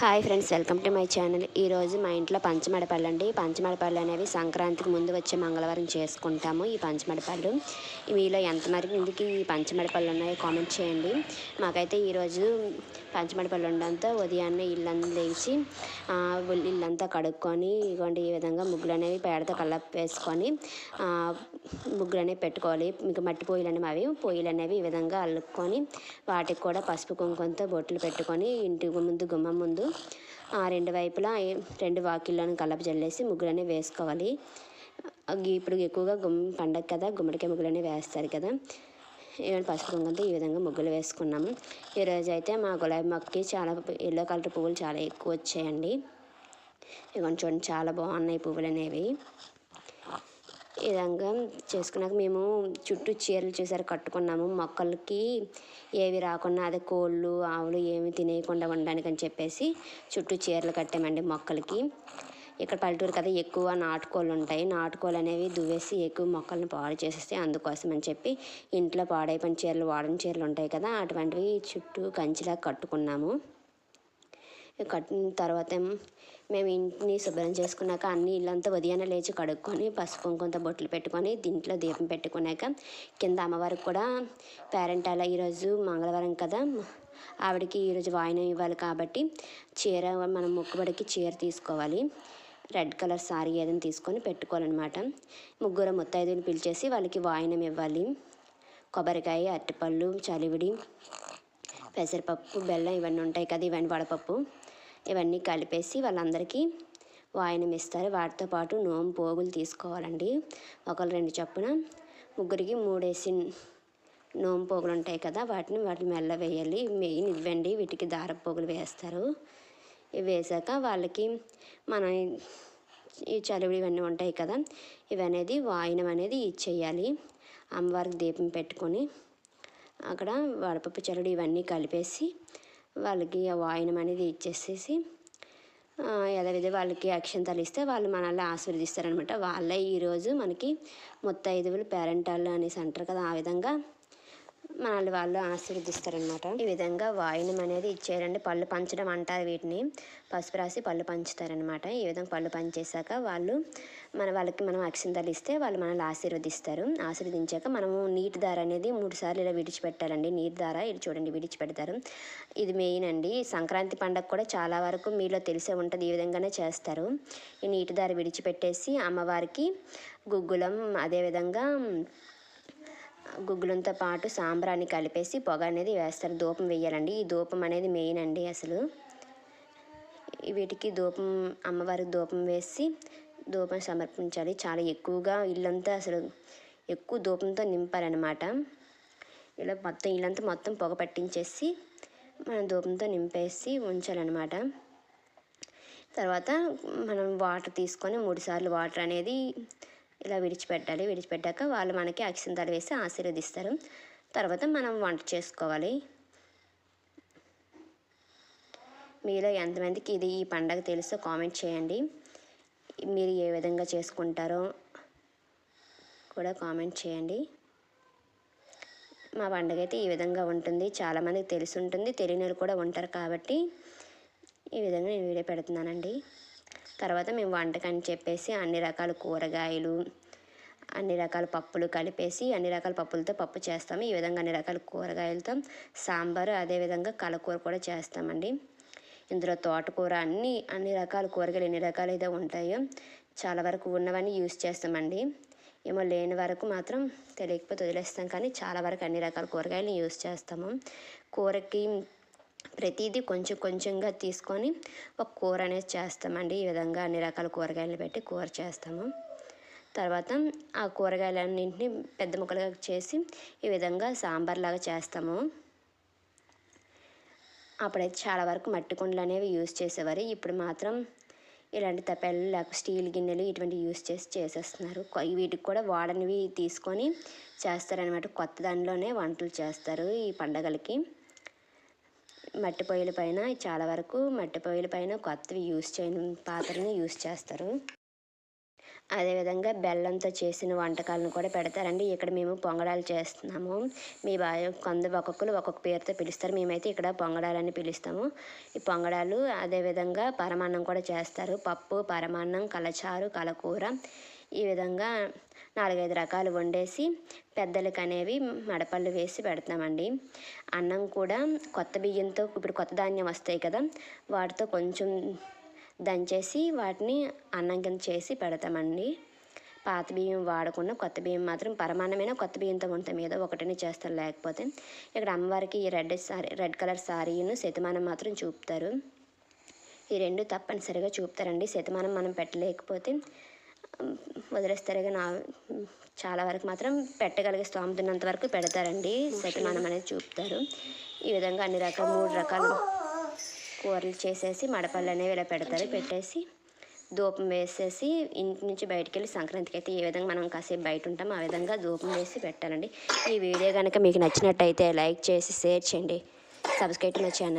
Hi friends welcome to my channel. ఈరోజు మా ఇంట్లో పంచమడపళ్ళు అండి. పంచమడపళ్ళు అనేవి సంక్రాంతికి ముందు వచ్చే మంగళవారం చేసుకుంటాము ఈ పంచమడపళ్ళు మీలో ఎంతమందికి ఈ పంచమడపళ్ళు ఉన్నాయో కామెంట్ చేయండి. మాకైతే ఈరోజు పంచమడపళ్ళు ఉండడంతో ఉదయాన్నే ఇల్లంతా లేచి ఇల్లంతా కడుక్కొని ఇదిగోండి ఈ విధంగా ముగ్గులు అనేవి పేడతో కళ్ళప్ వేసుకొని ముగ్గులు అనేవి పెట్టుకోవాలి. మీకు మట్టి పొయ్యిలు అనేవి అవి పొయ్యిలు అనేవి ఈ విధంగా అల్లుకొని వాటికి కూడా పసుపు కుంకుమతో బొట్లు పెట్టుకొని ఇంటి ముందు గుమ్మం ముందు ఆ రెండు వైపులా రెండు వాకిళ్ళను కలప జల్లేసి ముగ్గులనే వేసుకోవాలి. ఇప్పుడు ఎక్కువగా గుమ్ పండగ కదా గుమ్మడికాయ ముగ్గులనే వేస్తారు కదా. ఏమైనా పసుపు కుంకంతో ఈ విధంగా ముగ్గులు వేసుకున్నాము. ఈరోజు అయితే మా గులాబీ మొక్కకి చాలా ఎల్లో కలర్ పువ్వులు చాలా ఎక్కువ వచ్చాయండి. ఇవన్నీ చూడండి చాలా బాగున్నాయి పువ్వులు అనేవి ఈ విధంగా చేసుకున్నాక మేము చుట్టూ చీరలు చూసారు కట్టుకున్నాము. మొక్కలకి ఏవి రాకుండా అదే కోళ్ళు ఆవులు ఏమి తినేయకుండా ఉండడానికి అని చెప్పేసి చుట్టూ చీరలు కట్టామండి మొక్కలకి. ఇక్కడ పల్లెటూరు కదా ఎక్కువ నాటుకోళ్ళు ఉంటాయి. నాటుకోళ్ళు అనేవి దువ్వేసి ఎక్కువ మొక్కల్ని పాడు చేసేస్తే అందుకోసం అని చెప్పి ఇంట్లో పాడైపోయిన చీరలు వాడని చీరలు ఉంటాయి కదా అటువంటివి చుట్టూ కంచిలా కట్టుకున్నాము. తర్వాత మేము ఇంటిని శుభ్రం చేసుకున్నాక అన్ని ఇల్లంతా ఉదయాన్నే లేచి కడుక్కొని పసుపు కొంత బొట్లు పెట్టుకొని దీంట్లో దీపం పెట్టుకున్నాక కింద అమ్మవారికి కూడా పేరెంట్ అలా ఈరోజు మంగళవారం కదా ఆవిడకి ఈరోజు వాయినం ఇవ్వాలి కాబట్టి చీర మనం మొక్కుబడికి చీర తీసుకోవాలి. రెడ్ కలర్ సారీ ఏదైనా తీసుకొని పెట్టుకోవాలన్నమాట. ముగ్గురు ముత్తైదుని పిలిచేసి వాళ్ళకి వాయినం ఇవ్వాలి. కొబ్బరికాయ అరటిపళ్ళు చలివిడి పెసరపప్పు బెల్లం ఇవన్నీ ఉంటాయి కదా ఇవన్నీ వడపప్పు. ఇవన్నీ కలిపేసి వాళ్ళందరికీ వాయినం ఇస్తారు. వాటితో పాటు నోము పోగులు తీసుకోవాలండి. ఒకరు రెండు చొప్పున ముగ్గురికి మూడేసి నోము పోగులు ఉంటాయి కదా వాటిని వాటిని మెల్ల వేయాలి. మెయిన్ ఇవ్వండి. వీటికి దారపు పోగులు వేస్తారు. ఇవి వేసాక వాళ్ళకి మనం ఈ చలివిడి ఇవన్నీ ఉంటాయి కదా ఇవనేది వాయినం అనేది ఇచ్చేయాలి. అమ్మవారికి దీపం పెట్టుకొని అక్కడ వడపప్పు చలుడు ఇవన్నీ కలిపేసి వాళ్ళకి ఆ వాయినం అనేది ఇచ్చేసేసి యథావిధి వాళ్ళకి అక్షంతలు ఇస్తే వాళ్ళు మనల్ని ఆశీర్వదిస్తారనమాట వాళ్ళే ఈరోజు మనకి ముత్తైదువులు పేరెంటాళ్ళు అనేసి అంటారు కదా ఆ విధంగా. మనల్ని వాళ్ళు ఆశీర్వదిస్తారనమాట ఈ విధంగా వాయినం అనేది ఇచ్చారండి. పళ్ళు పంచడం అంటారు వీటిని. పసుపు రాసి పళ్ళు పంచుతారనమాట ఈ విధంగా పళ్ళు పంచేశాక వాళ్ళు మన వాళ్ళకి మనం అక్షింతలు ఇస్తే వాళ్ళు మనల్ని ఆశీర్వదిస్తారు. ఆశీర్వదించాక మనము నీటి దార అనేది మూడు సార్లు ఇలా విడిచిపెట్టాలండి. నీటి దార ఇది చూడండి విడిచిపెడతారు. ఇది మెయిన్ అండి. సంక్రాంతి పండగ కూడా చాలా వరకు మీలో తెలిసే ఉంటుంది. ఈ విధంగానే చేస్తారు. ఈ నీటి దార విడిచిపెట్టేసి అమ్మవారికి గుగ్గులం అదేవిధంగా గుగ్గులంతో పాటు సాంబ్రాన్ని కలిపేసి పొగ అనేది వేస్తారు. ధూపం వేయాలండి ఈ ధూపం అనేది మెయిన్ అండి అసలు. వీటికి ధూపం అమ్మవారికి ధూపం వేసి ధూపం సమర్పించాలి. చాలా ఎక్కువగా ఇల్లంతా అసలు ఎక్కువ ధూపంతో నింపాలన్నమాట. ఇలా మొత్తం ఇల్లంతా మొత్తం పొగ పట్టించేసి మనం ధూపంతో నింపేసి ఉంచాలన్నమాట. తర్వాత మనం వాటర్ తీసుకొని మూడుసార్లు వాటర్ అనేది ఇలా విడిచిపెట్టాలి. విడిచిపెట్టాక వాళ్ళు మనకి అక్షింతలు వేసి ఆశీర్వదిస్తారు. తర్వాత మనం వంట చేసుకోవాలి. మీలో ఎంతమందికి ఇది ఈ పండగ తెలుసో కామెంట్ చేయండి. మీరు ఏ విధంగా చేసుకుంటారో కూడా కామెంట్ చేయండి. మా పండగ అయితే ఈ విధంగా ఉంటుంది. చాలామందికి తెలిసి ఉంటుంది. తెలియని వాళ్ళు కూడా ఉంటారు కాబట్టి ఈ విధంగా నేను వీడియో పెడుతున్నానండి. తర్వాత మేము వంటకని చెప్పేసి అన్ని రకాల కూరగాయలు అన్ని రకాల పప్పులు కలిపేసి అన్ని రకాల పప్పులతో పప్పు చేస్తాము. ఈ విధంగా అన్ని రకాల కూరగాయలతో సాంబారు అదేవిధంగా కలకూర కూడా చేస్తామండి. ఇందులో తోటకూర అన్ని అన్ని రకాల కూరగాయలు ఎన్ని రకాలు అయితే ఉంటాయో చాలా వరకు ఉన్నవన్నీ యూస్ చేస్తామండి. ఏమో లేని వరకు మాత్రం తెలియకపోతే వదిలేస్తాం కానీ చాలా వరకు అన్ని రకాల కూరగాయలు యూస్ చేస్తాము. కూరకి ప్రతిదీ కొంచెం కొంచెంగా తీసుకొని ఒక కూర అనేది చేస్తామండి. ఈ విధంగా అన్ని రకాల కూరగాయలు పెట్టి కూర చేస్తాము. తర్వాత ఆ కూరగాయలన్నింటినీ పెద్ద ముక్కలుగా చేసి ఈ విధంగా సాంబార్ లాగా చేస్తాము. అప్పుడైతే చాలా వరకు మట్టి కుండలు అనేవి యూస్ చేసేవారు. ఇప్పుడు మాత్రం ఇలాంటి తపెళ్ళు లేక స్టీల్ గిన్నెలు ఇటువంటి యూస్ చేసి చేసేస్తున్నారు. వీటికి కూడా వాడనివి తీసుకొని చేస్తారనమాట కొత్త దానిలోనే వంటలు చేస్తారు ఈ పండగలకి. మట్టి పొయ్యిల పైన చాలా వరకు మట్టి పొయ్యిల పైన కొత్తవి యూస్ చేయని పాత్రని యూస్ చేస్తారు. అదేవిధంగా బెల్లంతో చేసిన వంటకాలను కూడా పెడతారండి. ఇక్కడ మేము పొంగడాలు చేస్తున్నాము. మీ బా కొందరు ఒక్కొక్కరు ఒక్కొక్క పేరుతో పిలుస్తారు. మేమైతే ఇక్కడ పొంగడాలని పిలుస్తాము. ఈ పొంగడాలు అదేవిధంగా పరమాన్నం కూడా చేస్తారు. పప్పు పరమాన్నం కలచారు కలకూర ఈ విధంగా నాలుగైదు రకాలు వండేసి పెద్దలకు అనేవి మడపళ్ళు వేసి పెడతామండి. అన్నం కూడా కొత్త బియ్యంతో ఇప్పుడు కొత్త ధాన్యం వస్తాయి కదా వాటితో కొంచెం దంచేసి వాటిని అన్నం కింద చేసి పెడతామండి. పాత బియ్యం వాడకుండా కొత్త బియ్యం మాత్రం పరమాన్నమైన కొత్త బియ్యంతో ఉంటాం ఏదో ఒకటిని చేస్తారు లేకపోతే ఇక్కడ అమ్మవారికి ఈ రెడ్ సారీ రెడ్ కలర్ సారీను శతమానం మాత్రం చూపుతారు. ఈ రెండు తప్పనిసరిగా చూపుతారండి. శతమానం మనం పెట్టలేకపోతే వదిలేస్తారు కానీ నా చాలా వరకు మాత్రం పెట్టగలిగే స్తోమత ఉన్నంత వరకు పెడతారండి. శతమానం అనేది చూపుతారు. ఈ విధంగా అన్ని రకాల మూడు రకాల కూరలు చేసేసి మడపళ్ళు అనేవి ఇలా పెడతారు. పెట్టేసి ధూపం వేసేసి ఇంటి నుంచి బయటికి వెళ్ళి సంక్రాంతికి అయితే ఏ విధంగా మనం కాసేపు బయట ఉంటాం ఆ విధంగా ధూపం వేసి పెట్టాలండి. ఈ వీడియో కనుక మీకు నచ్చినట్టయితే లైక్ చేసి షేర్ చేయండి. Subscribe to channel.